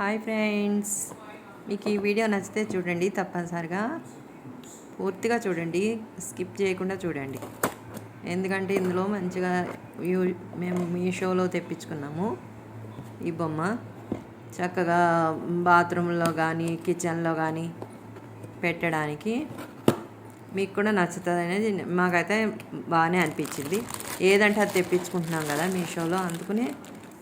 Hi friends. మీకు ఈ video నచ్చితే చూడండి తప్పనిసరిగా. పూర్తిగా చూడండి స్కిప్ చేయకుండా చూడండి. ఎందుకంటే ఇందులో మంచిగా యూ మేము మీషోలో తెప్పించుకున్నాము ఈ బొమ్మ. చక్కగా బాత్రూంలో కానీ కిచెన్లో కానీ పెట్టడానికి మీకు కూడా నచ్చుతుంది అనేది మాకైతే బాగానే అనిపించింది. ఏదంటే అది తెప్పించుకుంటున్నాం కదా మీషోలో అందుకని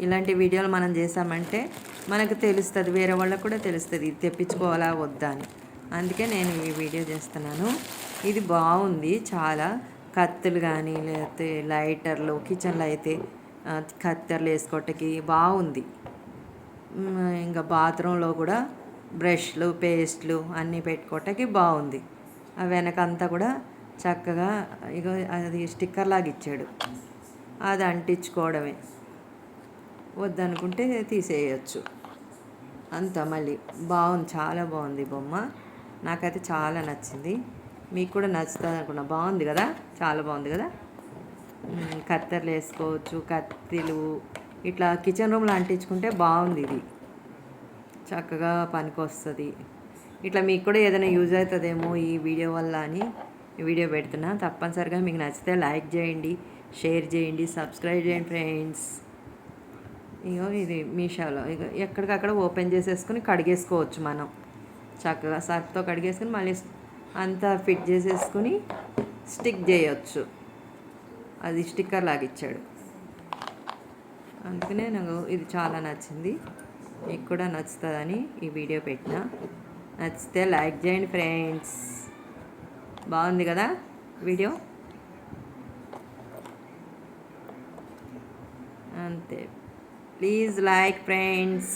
ఇలాంటి వీడియోలు మనం చేసామంటే మనకు తెలుస్తుంది వేరే వాళ్ళకు కూడా తెలుస్తుంది ఇది తెప్పించుకోవాలా వద్దా అని. అందుకే నేను ఈ వీడియో చేస్తున్నాను. ఇది బాగుంది చాలా కత్తులు కానీ లేకపోతే లైటర్లు కిచెన్లో అయితే కత్తెర్లు కత్తెరలు వేసుకోవటానికి బాగుంది. ఇంకా బాత్రూంలో కూడా బ్రష్లు పేస్ట్లు అన్నీ పెట్టుకోవటానికి బాగుంది. ఆ వెనకంతా కూడా చక్కగా ఇగో అది స్టిక్కర్ లాగా ఇచ్చాడు. అది అంటించుకోవడమే. వద్దనుకుంటే తీసేయచ్చు. అంత మళ్ళీ. బాగుంది. చాలా బాగుంది బొమ్మ. నాకైతే చాలా నచ్చింది. మీకు కూడా నచ్చుతుంది అనుకున్నా బాగుంది కదా? చాలా బాగుంది కదా? కత్తెర్లు కత్తెరలు వేసుకోవచ్చు కత్తిలు ఇట్లా కిచెన్ రూమ్లో అంటించుకుంటే బాగుంది ఇది. చక్కగా పనికి వస్తుంది ఇట్లా మీకు కూడా ఏదైనా యూజ్ అవుతుందేమో ఈ వీడియో వల్ల అని వీడియో పెడుతున్నా. తప్పనిసరిగా మీకు నచ్చితే లైక్ చేయండి షేర్ చేయండి సబ్స్క్రైబ్ చేయండి ఫ్రెండ్స్. ఇగో ఇది మీషోలో. ఇక ఎక్కడికక్కడ ఓపెన్ చేసేసుకుని కడిగేసుకోవచ్చు మనం. చక్కగా సర్ఫ్తో కడిగేసుకుని మళ్ళీ అంతా ఫిట్ చేసేసుకుని స్టిక్ చేయొచ్చు. అది స్టిక్కర్ లాగా ఇచ్చాడు. అందుకనే నాకు ఇది చాలా నచ్చింది. మీకు కూడా నచ్చుతుందని ఈ వీడియో పెట్టిన. నచ్చితే లైక్ చేయండి ఫ్రెండ్స్. బాగుంది కదా వీడియో? అంతే. Please like friends